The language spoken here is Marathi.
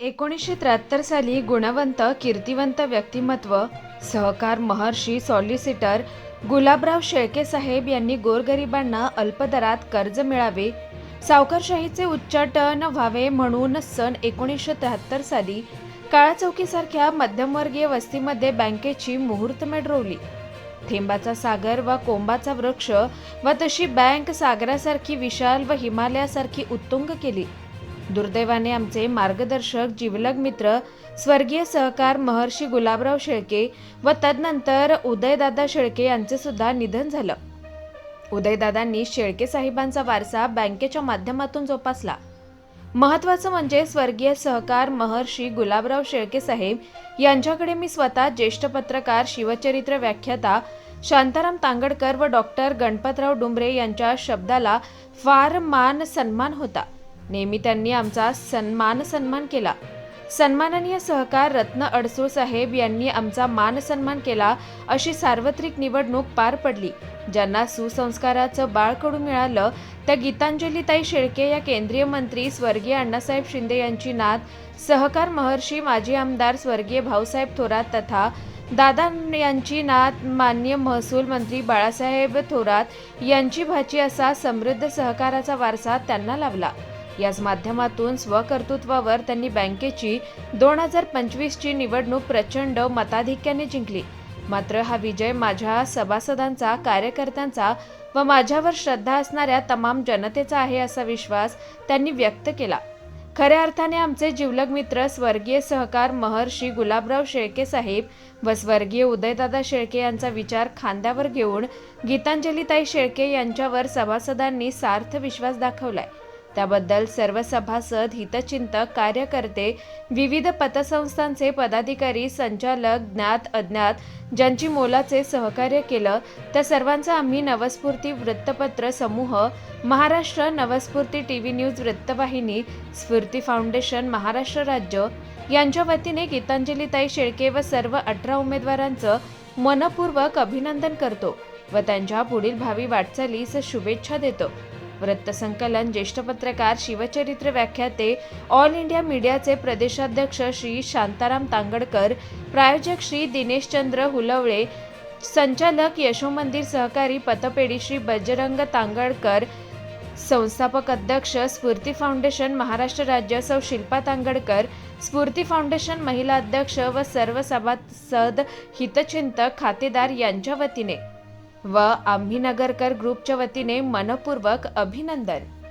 एकोणीसशे त्र्याहत्तर साली गुणवंत कीर्तिवंत व्यक्तिमत्व सहकार महर्षी सॉलिसिटर गुलाबराव शेळके साहेब यांनी गोरगरिबांना अल्पदरात कर्ज मिळावे सावकारशाहीचे उच्चाटन व्हावे म्हणून सन एकोणीसशे त्र्याहत्तर साली काळा चौकीसारख्या मध्यमवर्गीय वस्तीमध्ये बँकेची मुहूर्तमेढ रोवली थेंबाचा सागर व कोंबाचा वृक्ष व तशी बँक सागरासारखी विशाल व हिमालयासारखी उत्तुंग केली. दुर्दैवाने आमचे मार्गदर्शक जिवलग मित्र स्वर्गीय सहकार महर्षी गुलाबराव शेळके व तदनंतर उदयदादा शेळके यांचे सुद्धा निधन झालं. उदयदादांनी शेळके साहेबांचा वारसा बँकेच्या माध्यमातून जोपासला. महत्वाचं म्हणजे स्वर्गीय सहकार महर्षी गुलाबराव शेळके साहेब यांच्याकडे मी स्वतः ज्येष्ठ पत्रकार शिवचरित्र व्याख्याता शांताराम तांगडकर व डॉक्टर गणपतराव डुंबरे यांच्या शब्दाला फार मान सन्मान होता. नेहमी त्यांनी आमचा सन्मान सन्मान केला. सन्माननीय सहकार रत्न अडसूळ साहेब यांनी आमचा मान सन्मान केला अशी सार्वत्रिक निवडणूक पार पडली. ज्यांना सुसंस्काराचं बाळकडून मिळालं त्या गीतांजलीताई शेळके या केंद्रीय मंत्री स्वर्गीय अण्णासाहेब शिंदे यांची नात सहकार महर्षी माजी आमदार स्वर्गीय भाऊसाहेब थोरात तथा दादा यांची नात मान्य महसूल मंत्री बाळासाहेब थोरात यांची भाची असा समृद्ध सहकाराचा वारसा त्यांना लाभला. याच माध्यमातून स्वकर्तृत्वावर त्यांनी बँकेची दोन हजार पंचवीसची निवडणूक प्रचंड मताधिक्याने जिंकली. मात्र हा विजय माझ्या सभासदांचा कार्यकर्त्यांचा व माझ्यावर श्रद्धा असणाऱ्या तमाम जनतेचा आहे असा विश्वास त्यांनी व्यक्त केला. खऱ्या अर्थाने आमचे जिवलग मित्र स्वर्गीय सहकार महर्षी गुलाबराव शेळके साहेब व स्वर्गीय उदयदादा शेळके यांचा विचार खांद्यावर घेऊन गीतांजलीताई शेळके यांच्यावर सभासदांनी सार्थ विश्वास दाखवलाय. त्याबद्दल सर्व सभासद हितचिंतक कार्यकर्ते विविध पतसंस्थांचे पदाधिकारी संचालक ज्ञात अज्ञात ज्यांची मोलाचे सहकार्य केलं त्या सर्वांचा आम्ही नवस्फूर्ती वृत्तपत्र समूह Maharashtra Navsphurti T V news वृत्तवाहिनी स्फूर्ती फाउंडेशन महाराष्ट्र राज्य यांच्या वतीने गीतांजलीताई शेळके व सर्व अठरा उमेदवारांचं मनपूर्वक अभिनंदन करतो व त्यांच्या पुढील भावी वाटचालीस शुभेच्छा देतो. वृत्तसंकलन ज्येष्ठ पत्रकार शिवचरित्र व्याख्याते ऑल इंडिया मीडियाचे प्रदेशाध्यक्ष श्री शांताराम तांगडकर प्रायोजक श्री दिनेशचंद्र हुलवळे संचालक यशोमंदिर सहकारी पतपेढी श्री बजरंग तांगडकर संस्थापक अध्यक्ष स्फूर्ती फाउंडेशन महाराष्ट्र राज्य सौ शिल्पा तांगडकर स्फूर्ती फाउंडेशन महिला अध्यक्ष व सर्व सभासद हितचिंतक खातेदार यांच्या वतीने. व आम्ही नगरकर ग्रुपच्या वतीने मनपूर्वक अभिनंदन.